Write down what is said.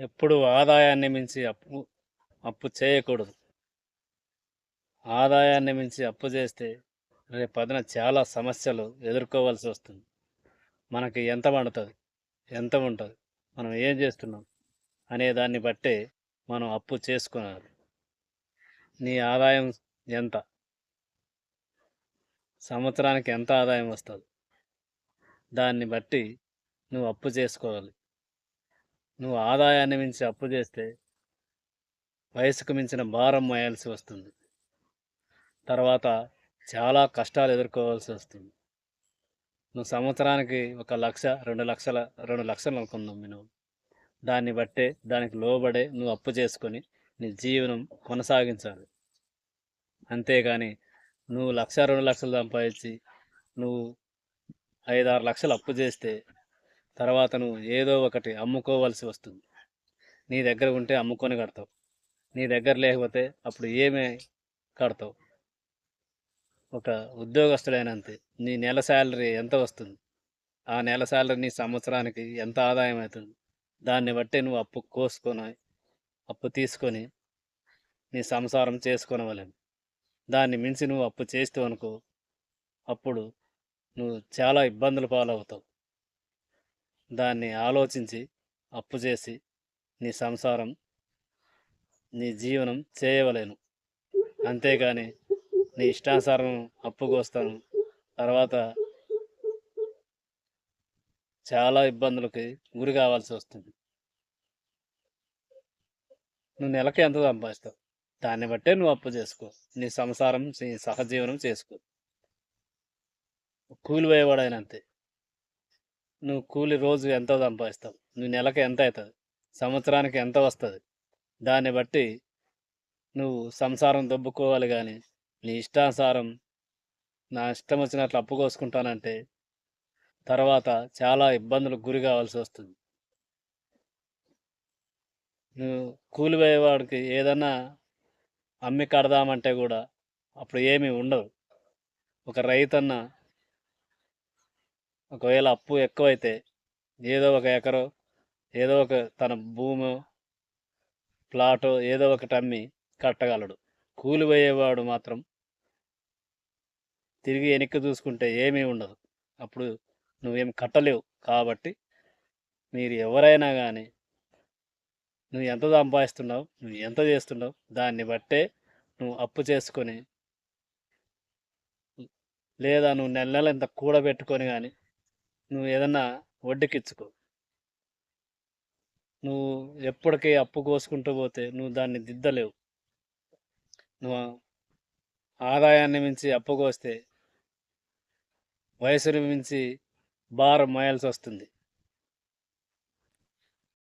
ఎప్పుడు ఆదాయాన్ని మించి అప్పు అప్పు చేయకూడదు. ఆదాయాన్ని మించి అప్పు చేస్తే రేపు పదిన చాలా సమస్యలు ఎదుర్కోవాల్సి వస్తుంది. మనకి ఎంత పండుతుంది ఎంత ఉంటుంది మనం ఏం చేస్తున్నాం అనే దాన్ని బట్టే మనం అప్పు చేసుకున్నారు నీ ఆదాయం ఎంత? సంవత్సరానికి ఎంత ఆదాయం వస్తుంది? దాన్ని బట్టి నువ్వు అప్పు చేసుకోవాలి. నువ్వు ఆదాయాన్ని మించి అప్పు చేస్తే వయసుకు మించిన భారం మోయాల్సి వస్తుంది. తర్వాత చాలా కష్టాలు ఎదుర్కోవాల్సి వస్తుంది. నువ్వు సంవత్సరానికి ఒక లక్ష రెండు లక్షల రెండు లక్షలు అనుకుందాం మినిమం. దాన్ని బట్టే దానికి లోబడే నువ్వు అప్పు చేసుకొని నీ జీవనం కొనసాగించాలి. అంతేగాని నువ్వు లక్ష రెండు లక్షలు సంపాదించి నువ్వు ఐదారు లక్షలు అప్పు చేస్తే తర్వాత నువ్వు ఏదో ఒకటి అమ్ముకోవాల్సి వస్తుంది. నీ దగ్గర ఉంటే అమ్ముకొని కడతావు. నీ దగ్గర లేకపోతే అప్పుడు ఏమే కడతావు? ఒక ఉద్యోగస్తుడైనంతే నీ నెల శాలరీ ఎంత వస్తుంది? ఆ నెల శాలరీ నీ సంవత్సరానికి ఎంత ఆదాయం అవుతుంది? దాన్ని బట్టి నువ్వు అప్పు కోసుకొని అప్పు తీసుకొని నీ సంసారం చేసుకొనవలేము దాన్ని మించి నువ్వు అప్పు చేస్తూ అనుకో అప్పుడు నువ్వు చాలా ఇబ్బందులు పాలవుతావు. దాన్ని ఆలోచించి అప్పు చేసి నీ సంసారం నీ జీవనం చేయవలేను. అంతేగాని నీ ఇష్టానుసారం అప్పుకోస్తాను తర్వాత చాలా ఇబ్బందులకి గురి కావాల్సి వస్తుంది. నువ్వు నెలకి ఎంత సంపాదిస్తావు? దాన్ని బట్టే నువ్వు అప్పు చేసుకో. నీ సంసారం నీ సహజీవనం చేసుకో. కూలి పోయేవాడైనా నువ్వు కూలి రోజు ఎంత సంపాదిస్తావు. నువ్వు నెలకు ఎంత అవుతుంది? సంవత్సరానికి ఎంత వస్తుంది? దాన్ని బట్టి నువ్వు సంసారం దొబ్బుకోవాలి కానీ నీ ఇష్టానుసారం నా ఇష్టం వచ్చినట్లు అప్పు కోసుకుంటానంటే తర్వాత చాలా ఇబ్బందులకు గురి కావాల్సి వస్తుంది. నువ్వు కూలిపోయేవాడికి ఏదన్నా అమ్మి కడదామంటే కూడా అప్పుడు ఏమీ ఉండదు ఒక రైతన్న ఒకవేళ అప్పు ఎక్కువైతే ఏదో ఒక ఎకరో ఏదో ఒక తన భూమో ప్లాటో ఏదో ఒకటి అమ్మి కట్టగలడు. కూలిపోయేవాడు మాత్రం తిరిగి వెనక్కి చూసుకుంటే ఏమీ ఉండదు. అప్పుడు నువ్వేం కట్టలేవు కాబట్టి మీరు ఎవరైనా కానీ నువ్వు ఎంత సంపాదిస్తున్నావు నువ్వు ఎంత చేస్తున్నావు దాన్ని బట్టే నువ్వు అప్పు చేసుకొని లేదా నువ్వు నెల నెల ఇంత కూడబెట్టుకొని కానీ నువ్వు ఏదన్నా వడ్డీకిచ్చుకో. నువ్వు ఎప్పటికీ అప్పు కోసుకుంటూ పోతే నువ్వు దాన్ని దిద్దలేవు. నువ్వు ఆదాయాన్ని మించి అప్పు కోస్తే వయసుని మించి భారం మోయాల్సి వస్తుంది